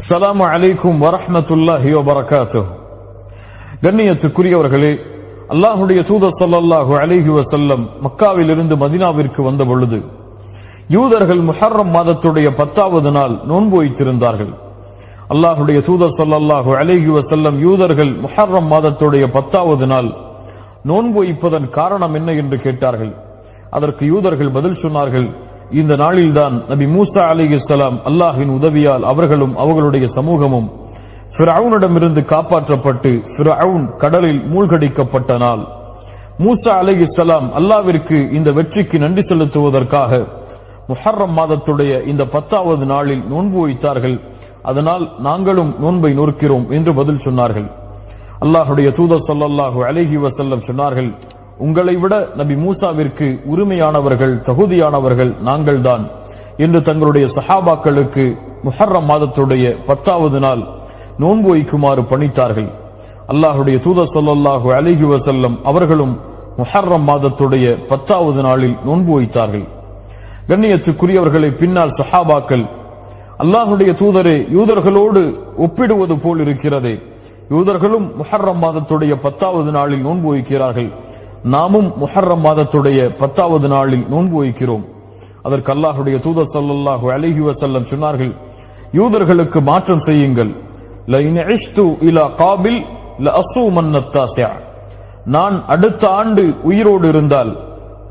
அஸ்லாம் அலைக்கும் வரஹ்மத்துல்லாஹி வபரகாத்துஹ். கண்ணியத்துக்குரியவர்களே அல்லாஹுடைய தூதர் சல்லாஹூ அலிஹி வசல்லம் மக்காவில் மக்காவிலிருந்து மதீனாவிற்கு வந்த பொழுது யூதர்கள் முஹர்ரம் மாதத்துடைய பத்தாவது நாள் நோன்பு வைத்திருந்தார்கள். அல்லாஹுடைய தூதர் ஸல்லல்லாஹு அலிஹி வசல்லம் யூதர்கள் முஹர்ரம் மாதத்துடைய பத்தாவது நாள் நோன்பு வைப்பதன் காரணம் என்ன என்று கேட்டார்கள். அதற்கு யூதர்கள் பதில் சொன்னார்கள் இந்த நாளில்தான் நபி மூசா அலகிஸ்ஸலாம் அல்லாஹின் உதவியால் அவர்களும் அவர்களுடைய சமூகமும் ஃபிரவுனிடமிருந்து காப்பாற்றப்பட்டு ஃபிரவுன் கடலில் மூழ்கடிக்கப்பட்ட நாள். மூசா அலிஹிஸ்ஸலாம் அல்லாவிற்கு இந்த வெற்றிக்கு நன்றி செலுத்துவதற்காக முஹர்ரம் மாதத்துடைய இந்த பத்தாவது நாளில் நோன்பு வைத்தார்கள். அதனால் நாங்களும் நோன்பை நோக்கிறோம் என்று பதில் சொன்னார்கள். அல்லாஹுடைய தூதர் சொல்லல்லாஹு அலைஹி வசல்லம் சொன்னார்கள் உங்களை விட நபி மூசாவிற்கு உரிமையானவர்கள் தகுதியானவர்கள் நாங்கள் தான் என்று தங்களுடைய சஹாபாக்களுக்கு முஹர்ரம் மாதத்துடைய பத்தாவது நாள் நோன்பு வைக்குமாறு பணித்தார்கள். அல்லாஹுடைய தூதர் சொல்லாஹு அலிஹி வசல்லம் அவர்களும் முஹர்ரம் மாதத்துடைய பத்தாவது நாளில் நோன்பு வைத்தார்கள். கண்ணியத்துக்குரியவர்களை பின்னால் சஹாபாக்கள் அல்லாஹுடைய தூதரே யூதர்களோடு ஒப்பிடுவது போல் இருக்கிறதே. யூதர்களும் முஹர்ரம் மாதத்துடைய பத்தாவது நாளில் நோன்பு வைக்கிறார்கள். நாமும் முஹர்ரம் மாதத்துடைய பத்தாவது நாளில் நோன்பு வைக்கிறோம். அதற்கு அல்லாஹுடைய தூதர் ஸல்லல்லாஹு அலைஹி வசல்லம் சொன்னார்கள் யூதர்களுக்கு மாற்றம் செய்யுங்கள். இலா காபில் நான் அடுத்த ஆண்டு உயிரோடு இருந்தால்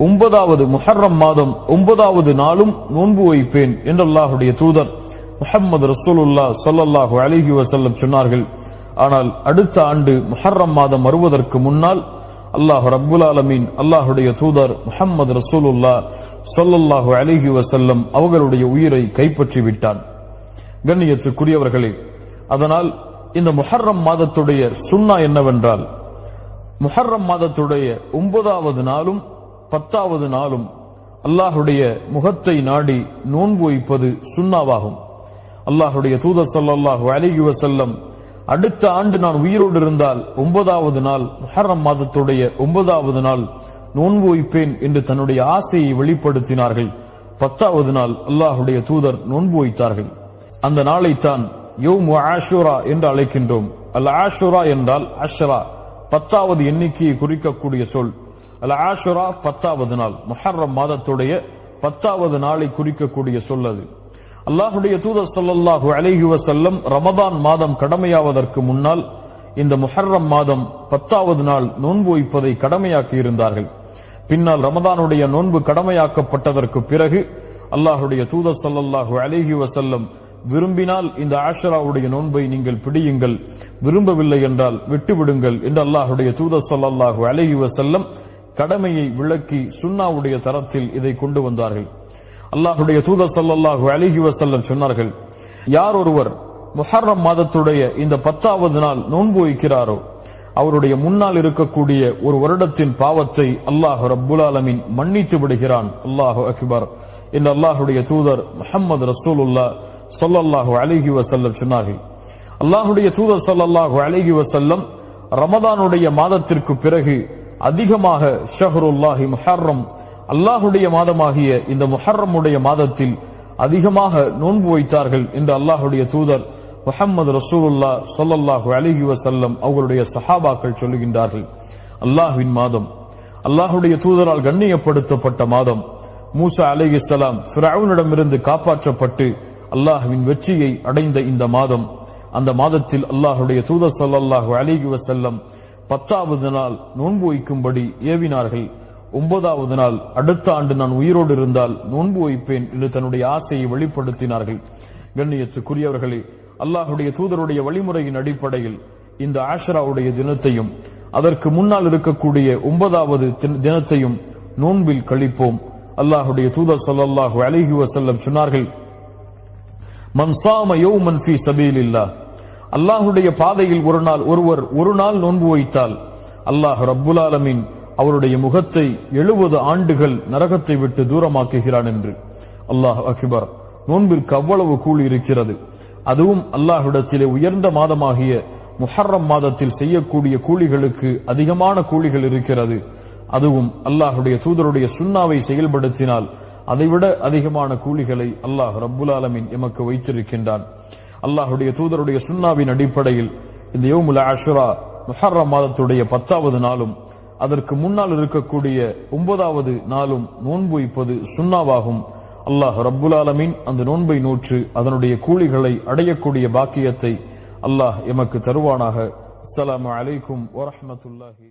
ஒன்பதாவது முஹர்ரம் மாதம் ஒன்பதாவது நாளும் நோன்பு வைப்பேன் என்று அல்லாஹுடைய தூதர் முஹம்மது ரசூலுல்லா சொல்லல்லாஹு அலைஹி வசல்லம் சொன்னார்கள். ஆனால் அடுத்த ஆண்டு முஹர்ரம் மாதம் வருவதற்கு முன்னால் அல்லாஹ் ரப்புல் ஆலமீன் அல்லாஹுடைய தூதர் முஹம்மது ரசூலுல்லா சொல்லல்லாஹு அலிஹி வசல்லம் அவர்களுடைய உயிரை கைப்பற்றி விட்டான் கண்ணியத்துக்குரியவர்களே அதனால் இந்த முஹர்ரம் மாதத்துடைய சுன்னா என்னவென்றால் முஹர்ரம் மாதத்துடைய ஒன்பதாவது நாளும் பத்தாவது நாளும் அல்லாஹுடைய முகத்தை நாடி நோன்பு வைப்பது சுண்ணாவாகும் அல்லாஹுடைய தூதர் ஸல்லல்லாஹு அலிஹி வசல்லம் அடுத்த ஆண்டு நான் உயிரோடு இருந்தால் ஒன்பதாவது நாள் முஹர்ரம் மாதத்துடைய ஒன்பதாவது நாள் நோன்பு வைப்பேன் என்று தன்னுடைய ஆசையை வெளிப்படுத்தினார்கள். பத்தாவது நாள் அல்லாஹுடைய தூதர் நோன்பு வைத்தார்கள். அந்த நாளைத்தான் யோம் ஆஷுரா என்று அழைக்கின்றோம். அல் ஆஷுரா என்றால் அஷரா பத்தாவது எண்ணிக்கையை குறிக்கக்கூடிய சொல். அல் ஆஷுரா பத்தாவது நாள் முஹர்ரம் மாதத்துடைய பத்தாவது நாளை குறிக்கக்கூடிய சொல் அது. அல்லாஹுடைய தூதர் சொல்லல்லாஹு அலைஹி வசல்லம் ரமதான் மாதம் கடமையாவதற்கு முன்னால் இந்த முஹர்ரம் மாதம் பத்தாவது நாள் நோன்பு வைப்பதை கடமையாக்கி இருந்தார்கள். பின்னால் ரமதானுடைய நோன்பு கடமையாக்கப்பட்டதற்கு பிறகு அல்லாஹுடைய தூதர் ஸல்லல்லாஹு அலைஹி வசல்லம் விரும்பினால் இந்த ஆஷராவுடைய நோன்பை நீங்கள் பிடியுங்கள் விரும்பவில்லை என்றால் விட்டுவிடுங்கள் என்று அல்லாஹுடைய தூதர் ஸல்லல்லாஹு அலைஹி வசல்லம் கடமையை விளக்கி சுன்னாவுடைய தரத்தில் இதை கொண்டு வந்தார்கள். அல்லாஹுடைய தூதர் சல்லாஹூ அலிஹி வசல்லம் சொன்னார்கள் யார் ஒருவர் முஹர்ரம் மாதத்துடைய இந்த பத்தாவது நாள் நோன்பு வைக்கிறாரோ அவருடைய முன்னால் இருக்கக்கூடிய ஒரு வருடத்தின் பாவத்தை அல்லாஹ் ரப்புல் ஆலமின் மன்னித்து விடுகிறான். அல்லாஹு அக்பர். என்று அல்லாஹுடைய தூதர் முஹம்மது ரசூலுல்லா சொல்லல்லாஹு அலிஹி வசல்லம் சொன்னார்கள் அல்லாஹுடைய தூதர் சொல்லல்லாஹு அலிஹி வசல்லம் ரமதானுடைய மாதத்திற்கு பிறகு அதிகமாக ஷஹருல்லாஹி முஹர்ரம் அல்லாஹுடைய மாதமாகிய இந்த முஹர்ரமுடைய மாதத்தில் அதிகமாக நோன்பு வைத்தார்கள் என்று அல்லாஹுடைய தூதர் முஹம்மது ரசூலுல்லா சொல்லல்லாஹு அலிஹி வசல்லம் அவர்களுடைய சஹாபாக்கள் சொல்லுகின்றார்கள். அல்லாஹுவின் மாதம். அல்லாஹுடைய தூதரால் கண்ணியப்படுத்தப்பட்ட மாதம். மூசா அலைஹிஸ்ஸலாம் ஃபிரவுனிடமிருந்து காப்பாற்றப்பட்டு அல்லாஹுவின் வெற்றியை அடைந்த இந்த மாதம். அந்த மாதத்தில் அல்லாஹுடைய தூதர் சொல்லல்லாஹு அலிஹி வசல்லம் பத்தாவது நாள் நோன்பு வைக்கும்படி ஏவினார்கள். ஒன்பதாவது நாள் அடுத்த ஆண்டு நான் உயிரோடு இருந்தால் நோன்பு வைப்பேன் என்று தன்னுடைய ஆசையை வெளிப்படுத்தினார்கள். கண்ணியத்துக்குரியவர்களே அல்லாஹுடைய தூதருடைய வழிமுறையின் அடிப்படையில் இந்த ஆஷராவுடைய தினத்தையும் அதற்கு முன்னால் இருக்கக்கூடிய ஒன்பதாவது தின- தினத்தையும் நோன்பில் கழிப்போம். அல்லாஹுடைய தூதர் ஸல்லல்லாஹு அலிஹி வசல்லம் சொன்னார்கள் மன் சாம யௌமன் ஃபீ சபீலில்லாஹ். பாதையில் ஒரு நாள் ஒருவர் ஒரு நாள் நோன்பு வைத்தால் அல்லாஹ் ரப்புல் ஆலமின் அவருடைய முகத்தை எழுபது ஆண்டுகள் நரகத்தை விட்டு தூரமாக்குகிறான் என்று. அல்லாஹ் அக்பர். நோன்பிற்கு அவ்வளவு கூலி இருக்கிறது. அதுவும் அல்லாஹ்விடத்திலே உயர்ந்த மாதமாகிய முஹர்ரம் மாதத்தில் செய்யக்கூடிய கூலிகளுக்கு அதிகமான கூலிகள் இருக்கிறது. அதுவும் அல்லாஹுடைய தூதருடைய சுன்னாவை செயல்படுத்தினால் அதைவிட அதிகமான கூலிகளை அல்லாஹ் ரப்புல் ஆலமின் எமக்கு வைத்திருக்கின்றான். அல்லாஹுடைய தூதருடைய சுன்னாவின் அடிப்படையில் இந்த யோமுல ஆஷுரா முஹர்ரம் மாதத்துடைய பத்தாவது நாளும் அதற்கு முன்னால் இருக்கக்கூடிய ஒன்பதாவது நாளும் நோன்பு வைப்பது சுண்ணாவாகும். அல்லாஹ் ரப்புல் ஆலமீன் அந்த நோன்பை நூற்று அதனுடைய கூலிகளை அடையக்கூடிய பாக்கியத்தை அல்லாஹ் எமக்கு தருவானாக. அஸ்லாம் அலைக்கும் வரமத்துல்லாஹி